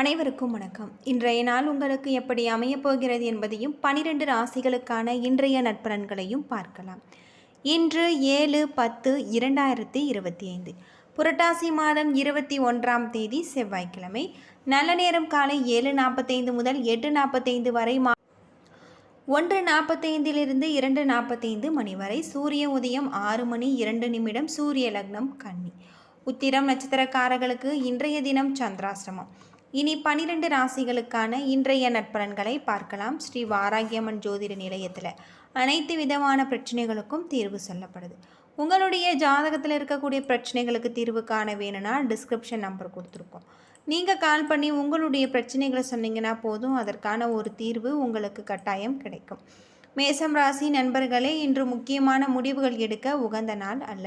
அனைவருக்கும் வணக்கம். இன்றைய நாள் உங்களுக்கு எப்படி அமையப் போகிறது என்பதையும் பனிரெண்டு ராசிகளுக்கான இன்றைய நட்பலன்களையும் பார்க்கலாம். இன்று ஏழு பத்து இரண்டாயிரத்தி இருபத்தி ஐந்து புரட்டாசி மாதம் இருபத்தி ஒன்றாம் தேதி செவ்வாய்க்கிழமை. நல்ல நேரம் காலை ஏழு நாற்பத்தைந்து முதல் எட்டு நாற்பத்தைந்து வரை மா ஒன்று நாற்பத்தைந்திலிருந்து இரண்டு நாற்பத்தைந்து மணி வரை. சூரிய உதயம் ஆறு மணி இரண்டு நிமிடம் சூரிய லக்னம் கன்னி. உத்திரம் நட்சத்திரக்காரர்களுக்கு இன்றைய தினம் சந்திராசிரமம் இனி பனிரெண்டு ராசிகளுக்கான இன்றைய நற்பலன்களை பார்க்கலாம். ஸ்ரீ வாராகியம்மன் ஜோதிட நிலையத்தில் அனைத்து விதமான பிரச்சனைகளுக்கும் தீர்வு சொல்லப்படுது. உங்களுடைய ஜாதகத்தில் இருக்கக்கூடிய பிரச்சனைகளுக்கு தீர்வு காண வேணும்னா டிஸ்கிரிப்ஷன் நம்பர் கொடுத்துருக்கோம். நீங்கள் கால் பண்ணி உங்களுடைய பிரச்சனைகளை சொன்னீங்கன்னா போதும் அதற்கான ஒரு தீர்வு உங்களுக்கு கட்டாயம் கிடைக்கும். மேசம் ராசி நண்பர்களே இன்று முக்கியமான முடிவுகள் எடுக்க உகந்த நாள் அல்ல.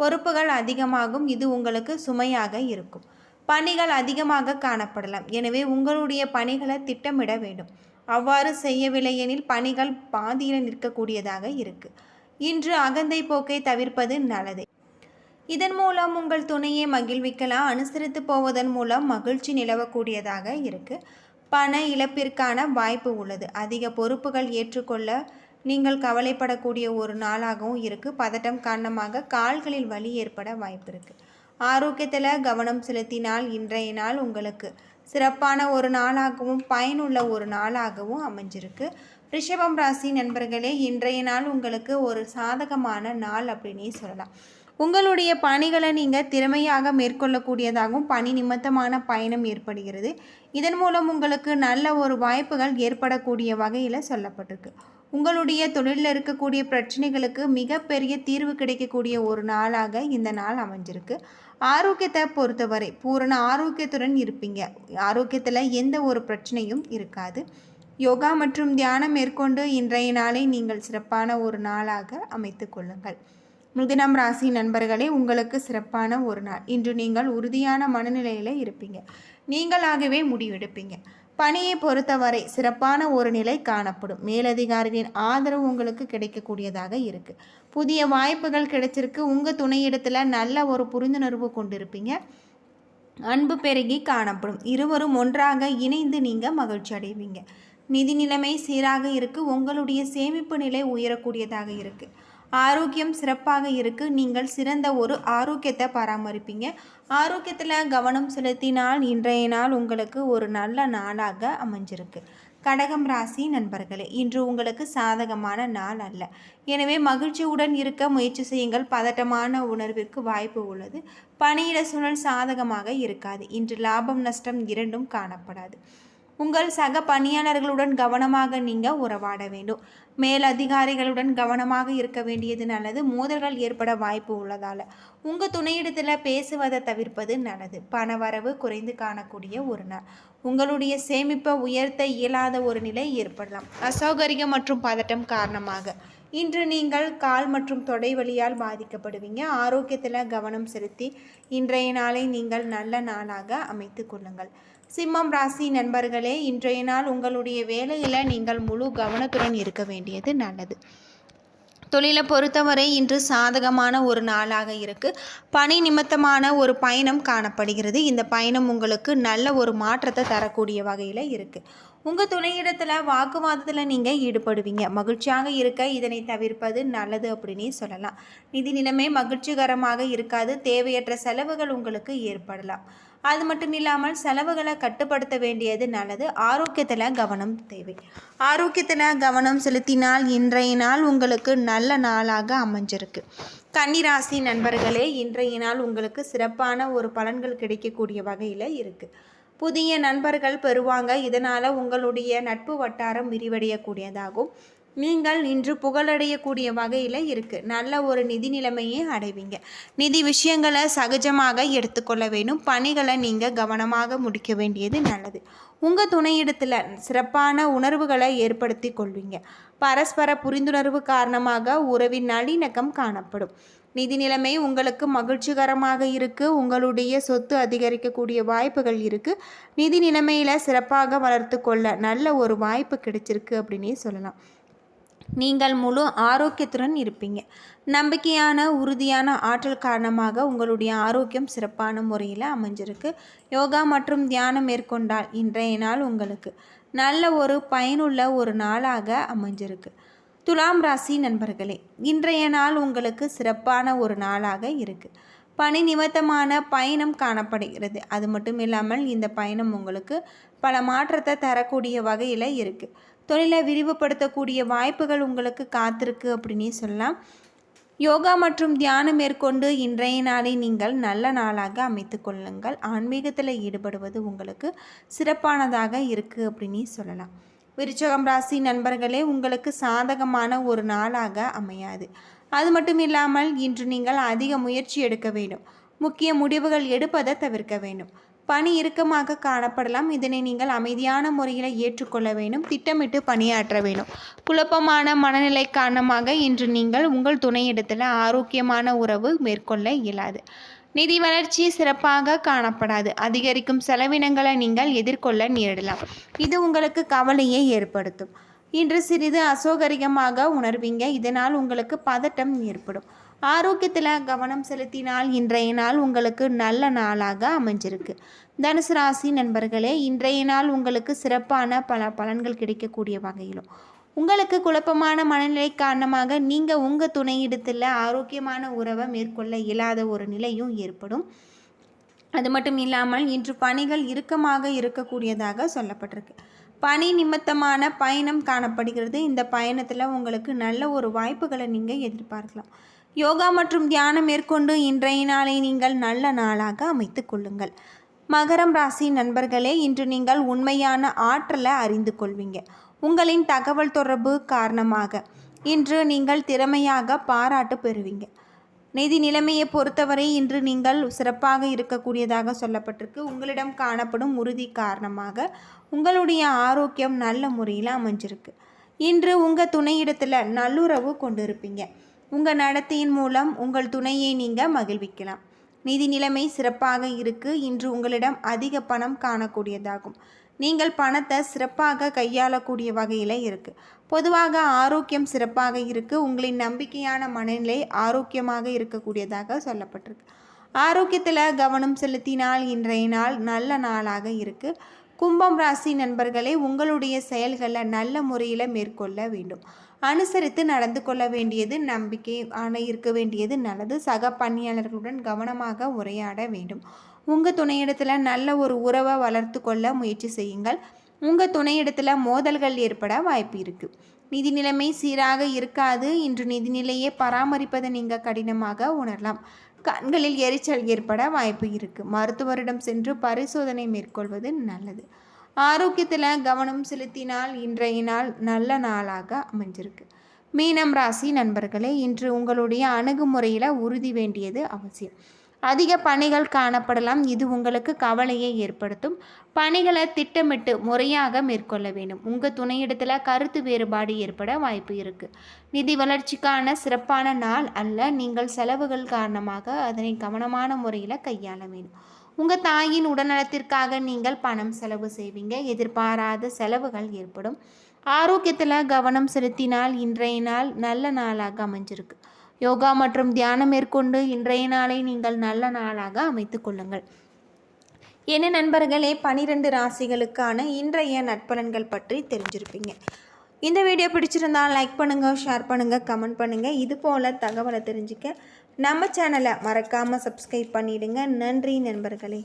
பொறுப்புகள் அதிகமாகும் இது உங்களுக்கு சுமையாக இருக்கும். பணிகள் அதிகமாக காணப்படலாம். எனவே உங்களுடைய பணிகளை திட்டமிட வேண்டும். அவ்வாறு செய்யவில்லை எனில் பணிகள் பாதியில் நிற்கக்கூடியதாக இருக்கு. இன்று அகந்தை போக்கை தவிர்ப்பது நல்லது. இதன் மூலம் உங்கள் துணையை மகிழ்விக்கலாம். அனுசரித்து போவதன் மூலம் மகிழ்ச்சி நிலவக்கூடியதாக இருக்கு. பண இழப்பிற்கான வாய்ப்பு உள்ளது. அதிக பொறுப்புகள் ஏற்றுக்கொள்ள நீங்கள் கவலைப்படக்கூடிய ஒரு நாளாகவும் இருக்கு. பதட்டம் காரணமாக கால்களில் வலி ஏற்பட வாய்ப்பு இருக்குது ஆரோக்கியத்தில் கவனம் செலுத்தினால் இன்றைய நாள் உங்களுக்கு சிறப்பான ஒரு நாளாகவும் பயனுள்ள ஒரு நாளாகவும் அமைஞ்சிருக்கு. ரிஷபம் ராசி நண்பர்களே இன்றைய நாள் உங்களுக்கு ஒரு சாதகமான நாள் அப்படின்னே சொல்லலாம். உங்களுடைய பணிகளை நீங்கள் திறமையாக மேற்கொள்ளக்கூடியதாகவும் பணி நிமித்தமான பயணம் ஏற்படுகிறது. இதன் மூலம் உங்களுக்கு நல்ல ஒரு வாய்ப்புகள் ஏற்படக்கூடிய வகையில் சொல்லப்பட்டிருக்கு. உங்களுடைய தொழிலில் இருக்கக்கூடிய பிரச்சனைகளுக்கு மிகப்பெரிய தீர்வு கிடைக்கக்கூடிய ஒரு நாளாக இந்த நாள் அமைஞ்சிருக்கு. ஆரோக்கியத்தை பொறுத்தவரை பூரண ஆரோக்கியத்துடன் இருப்பீங்க. ஆரோக்கியத்தில் எந்த ஒரு பிரச்சனையும் இருக்காது. யோகா மற்றும் தியானம் மேற்கொண்டு இன்றைய நாளை நீங்கள் சிறப்பான ஒரு நாளாக அமைத்து கொள்ளுங்கள். மிதுனம் ராசி நண்பர்களே உங்களுக்கு சிறப்பான ஒரு நாள். இன்று நீங்கள் உறுதியான மனநிலையில் இருப்பீங்க. நீங்களாகவே முடிவெடுப்பீங்க. பணியை பொறுத்தவரை சிறப்பான ஒரு நிலை காணப்படும். மேலதிகாரிகளின் ஆதரவு உங்களுக்கு கிடைக்கக்கூடியதாக இருக்கு. புதிய வாய்ப்புகள் கிடைச்சிருக்கு. உங்கள் துணையிடத்தில் நல்ல ஒரு புரிந்துணர்வு கொண்டிருப்பீங்க. அன்பு பெருகி காணப்படும். இருவரும் ஒன்றாக இணைந்து நீங்கள் மகிழ்ச்சி அடைவீங்க. நிதி நிலைமை சீராக இருக்கு. உங்களுடைய சேமிப்பு நிலை உயரக்கூடியதாக இருக்குது ஆரோக்கியம் சிறப்பாக இருக்குது நீங்கள் சிறந்த ஒரு ஆரோக்கியத்தை பராமரிப்பீங்க. ஆரோக்கியத்தில் கவனம் செலுத்தினால் இன்றைய நாள் உங்களுக்கு ஒரு நல்ல நாளாக அமைஞ்சிருக்கு. கடகம் ராசி நண்பர்களே இன்று உங்களுக்கு சாதகமான நாள் அல்ல. எனவே மகிழ்ச்சியுடன் இருக்க முயற்சி செய்யுங்கள். பதட்டமான உணர்விற்கு வாய்ப்பு உள்ளது. பணியிட சூழல் சாதகமாக இருக்காது. இன்று லாபம் நஷ்டம் இரண்டும் காணப்படாது. உங்கள் சக பணியாளர்களுடன் கவனமாக நீங்கள் உறவாட வேண்டும். மேல் அதிகாரிகளுடன் கவனமாக இருக்க வேண்டியது நல்லது. மோதல்கள் ஏற்பட வாய்ப்பு உள்ளதால். உங்கள் துணையிடத்தில் பேசுவதை தவிர்ப்பது நல்லது. பணவரவு குறைந்து காணக்கூடிய ஒரு நாள். உங்களுடைய சேமிப்பை உயர்த்த இயலாத ஒரு நிலை ஏற்படலாம். அசௌகரியம் மற்றும் பதட்டம் காரணமாக. இன்று நீங்கள் கால் மற்றும் தொடை வலியால் பாதிக்கப்படுவீங்க. ஆரோக்கியத்தில் கவனம் செலுத்தி இன்றைய நாளை நீங்கள் நல்ல நாளாக அமைத்து கொள்ளுங்கள். சிம்மம் ராசி நண்பர்களே இன்றைய நாள் உங்களுடைய வேலையில் நீங்கள் முழு கவனத்துடன் இருக்க வேண்டியது நல்லது. தொழிலை பொறுத்தவரை இன்று சாதகமான ஒரு நாளாக இருக்கு. பணி நிமித்தமான ஒரு பயணம் காணப்படுகிறது. இந்த பயணம் உங்களுக்கு நல்ல ஒரு மாற்றத்தை தரக்கூடிய வகையில் இருக்குது உங்கள் துணையிடத்தில் வாக்குவாதத்தில் நீங்கள் ஈடுபடுவீங்க. மகிழ்ச்சியாக இருக்க இதனை தவிர்ப்பது நல்லது அப்படின்னே சொல்லலாம். நிதி நிலைமை மகிழ்ச்சிகரமாக இருக்காது. தேவையற்ற செலவுகள் உங்களுக்கு ஏற்படலாம். அது மட்டும் இல்லாமல் செலவுகளை கட்டுப்படுத்த வேண்டியது நல்லது. ஆரோக்கியத்தில் கவனம் தேவை. ஆரோக்கியத்தில் கவனம் செலுத்தினால் இன்றைய நாள் உங்களுக்கு நல்ல நாளாக அமைஞ்சிருக்கு. கன்னிராசி நண்பர்களே இன்றைய நாள் உங்களுக்கு சிறப்பான ஒரு பலன்கள் கிடைக்கக்கூடிய வகையில் இருக்குது புதிய நண்பர்கள் பெறுவாங்க. இதனால் உங்களுடைய நட்பு வட்டாரம் விரிவடையக்கூடியதாகும். நீங்கள் இன்று புகழடையக்கூடிய வகையில் இருக்குது நல்ல ஒரு நிதி நிலைமையை அடைவீங்க. நிதி விஷயங்களை சகஜமாக எடுத்துக்கொள்ள வேணும் பணிகளை நீங்கள் கவனமாக முடிக்க வேண்டியது நல்லது. உங்கள் துணையிடத்தில் சிறப்பான உணர்வுகளை ஏற்படுத்தி கொள்வீங்க. பரஸ்பர புரிந்துணர்வு காரணமாக உறவின் நல்லிணக்கம் காணப்படும். நிதி நிலைமை உங்களுக்கு மகிழ்ச்சிகரமாக இருக்குது உங்களுடைய சொத்து அதிகரிக்கக்கூடிய வாய்ப்புகள் இருக்குது நிதி நிலைமையில் சிறப்பாக வளர்த்து கொள்ள நல்ல ஒரு வாய்ப்பு கிடைச்சிருக்கு அப்படின்னே சொல்லலாம். நீங்கள் முழு ஆரோக்கியத்துடன் இருப்பீங்க. நம்பிக்கையான உறுதியான ஆற்றல் காரணமாக உங்களுடைய ஆரோக்கியம் சிறப்பான முறையில் அமைஞ்சிருக்கு. யோகா மற்றும் தியானம் மேற்கொண்டால் இன்றைய நாள் உங்களுக்கு நல்ல ஒரு பயனுள்ள ஒரு நாளாக அமைஞ்சிருக்கு. துலாம் ராசி நண்பர்களே இன்றைய நாள் உங்களுக்கு சிறப்பான ஒரு நாளாக இருக்குது பணி நிமித்தமான பயணம் காணப்படுகிறது. அது மட்டும் இல்லாமல் இந்த பயணம் உங்களுக்கு பல மாற்றத்தை தரக்கூடிய வகையில் இருக்குது தொழிலை விரிவுபடுத்தக்கூடிய வாய்ப்புகள் உங்களுக்கு காத்திருக்கு அப்படின்னே சொல்லலாம். யோகா மற்றும் தியானம் மேற்கொண்டு இன்றைய நாளை நீங்கள் நல்ல நாளாக அமைத்து கொள்ளுங்கள். ஆன்மீகத்தில் ஈடுபடுவது உங்களுக்கு சிறப்பானதாக இருக்குது அப்படின்னு சொல்லலாம். விருச்சகம் ராசி நண்பர்களே உங்களுக்கு சாதகமான ஒரு நாளாக அமையாது. அது மட்டும் இல்லாமல் இன்று நீங்கள் அதிக முயற்சி எடுக்க வேண்டும். முக்கிய முடிவுகள் எடுப்பதை தவிர்க்க வேண்டும். பணி இறுக்கமாக காணப்படலாம். இதனை நீங்கள் அமைதியான முறையில் ஏற்றுக்கொள்ள வேண்டும். திட்டமிட்டு பணியாற்ற வேண்டும். குழப்பமான மனநிலை காரணமாக இன்று நீங்கள் உங்கள் துணையிடத்தில் ஆரோக்கியமான உறவு மேற்கொள்ள இயலாது. நிதி வளர்ச்சி சிறப்பாக காணப்படாது. அதிகரிக்கும் செலவினங்களை நீங்கள் எதிர்கொள்ள நேரிடலாம். இது உங்களுக்கு கவலையை ஏற்படுத்தும். இன்று சிறிது அசௌகரியமாக உணர்வீங்க. இதனால் உங்களுக்கு பதட்டம் ஏற்படும். ஆரோக்கியத்தில் கவனம் செலுத்தினால் இன்றைய நாள் உங்களுக்கு நல்ல நாளாக அமைஞ்சிருக்கு. தனுசு ராசி நண்பர்களே இன்றைய நாள் உங்களுக்கு சிறப்பான பல பலன்கள் கிடைக்கக்கூடிய வகையிலும். உங்களுக்கு குழப்பமான மனநிலை காரணமாக நீங்கள் உங்கள் துணையிடத்தில் ஆரோக்கியமான உறவை மேற்கொள்ள இயலாத ஒரு நிலையும் ஏற்படும். அது மட்டும் இல்லாமல் இன்று பணிகள் இறுக்கமாக இருக்கக்கூடியதாக சொல்லப்பட்டிருக்கு. பணி நிமித்தமான பயணம் காணப்படுகிறது. இந்த பயணத்தில் உங்களுக்கு நல்ல ஒரு வாய்ப்புகளை நீங்கள் எதிர்பார்க்கலாம். யோகா மற்றும் தியானம் மேற்கொண்டு இன்றைய நாளை நீங்கள் நல்ல நாளாக அமைத்து கொள்ளுங்கள். மகரம் ராசி நண்பர்களே இன்று நீங்கள் உண்மையான ஆற்றலை அறிந்து கொள்வீங்க. உங்களின் தகவல் தொடர்பு காரணமாக இன்று நீங்கள் திறமையாக பாராட்டு பெறுவீங்க. நிதி நிலைமையை பொறுத்தவரை இன்று நீங்கள் சிறப்பாக இருக்கக்கூடியதாக சொல்லப்பட்டிருக்கு. உங்களிடம் காணப்படும் உறுதி காரணமாக உங்களுடைய ஆரோக்கியம் நல்ல முறையில் அமைஞ்சிருக்கு. இன்று உங்கள் துணையிடத்தில் நல்லுறவு கொண்டு இருப்பீங்க உங்கள் நடத்தையின் மூலம் உங்கள் துணையை நீங்கள் மகிழ்விக்கலாம். நிதி நிலைமை சிறப்பாக இருக்குது இன்று உங்களிடம் அதிக பணம் காணக்கூடியதாகும். நீங்கள் பணத்தை சிறப்பாக கையாளக்கூடிய வகையில் இருக்குது பொதுவாக ஆரோக்கியம் சிறப்பாக இருக்குது உங்களின் நம்பிக்கையான மனநிலை ஆரோக்கியமாக இருக்கக்கூடியதாக சொல்லப்பட்டிருக்கு. ஆரோக்கியத்தில் கவனம் செலுத்தினால் இன்றைய நாள் நல்ல நாளாக இருக்குது கும்பம் ராசி நண்பர்களே உங்களுடைய செயல்களை நல்ல முறையில் மேற்கொள்ள வேண்டும். அனுசரித்து நடந்து கொள்ள வேண்டியது நம்பிக்கை ஆன இருக்க வேண்டியது நல்லது. சக பணியாளர்களுடன் கவனமாக உரையாட வேண்டும். உங்கள் துணையிடத்தில் நல்ல ஒரு உறவை வளர்த்து கொள்ள முயற்சி செய்யுங்கள். உங்கள் துணையிடத்தில் மோதல்கள் ஏற்பட வாய்ப்பு இருக்குது நிதி நிலைமை சீராக இருக்காது. இன்று நிதிநிலையை பராமரிப்பதை நீங்கள் கடினமாக உணரலாம். கண்களில் எரிச்சல் ஏற்பட வாய்ப்பு இருக்குது மருத்துவரிடம் சென்று பரிசோதனை மேற்கொள்வது நல்லது. ஆரோக்கியத்தில் கவனம் செலுத்தினால் இன்றைய நாள் நல்ல நாளாக அமைஞ்சிருக்கு. மீனம் ராசி நண்பர்களே இன்று உங்களுடைய அணுகுமுறையில் உறுதி வேண்டியது அவசியம். அதிக பணிகள் காணப்படலாம். இது உங்களுக்கு கவலையை ஏற்படுத்தும். பணிகளை திட்டமிட்டு முறையாக மேற்கொள்ள வேண்டும். உங்கள் துணையிடத்தில் கருத்து வேறுபாடு ஏற்பட வாய்ப்பு இருக்குது நிதி வளர்ச்சிக்கான சிறப்பான நாள் அல்ல. நீங்கள் செலவுகள் காரணமாக அதனை கவனமான முறையில் கையாள வேண்டும். உங்கள் தாயின் உடல்நலத்திற்காக நீங்கள் பணம் செலவு செய்வீங்க. எதிர்பாராத செலவுகள் ஏற்படும். ஆரோக்கியத்தில் கவனம் செலுத்தினால் இன்றைய நாள் நல்ல நாளாக அமைஞ்சிருக்கு. யோகா மற்றும் தியானம் மேற்கொண்டு இன்றைய நாளை நீங்கள் நல்ல நாளாக அமைத்து கொள்ளுங்கள். என்ன நண்பர்களே பனிரெண்டு ராசிகளுக்கான இன்றைய நட்பலன்கள் பற்றி தெரிஞ்சிருப்பீங்க. இந்த வீடியோ பிடிச்சிருந்தால் லைக் பண்ணுங்கள் ஷேர் பண்ணுங்கள் கமெண்ட் பண்ணுங்கள் இது போல் தகவலை தெரிஞ்சுக்க நம்ம சேனலை மறக்காமல் சப்ஸ்கிரைப் பண்ணிவிடுங்க நன்றி நண்பர்களே.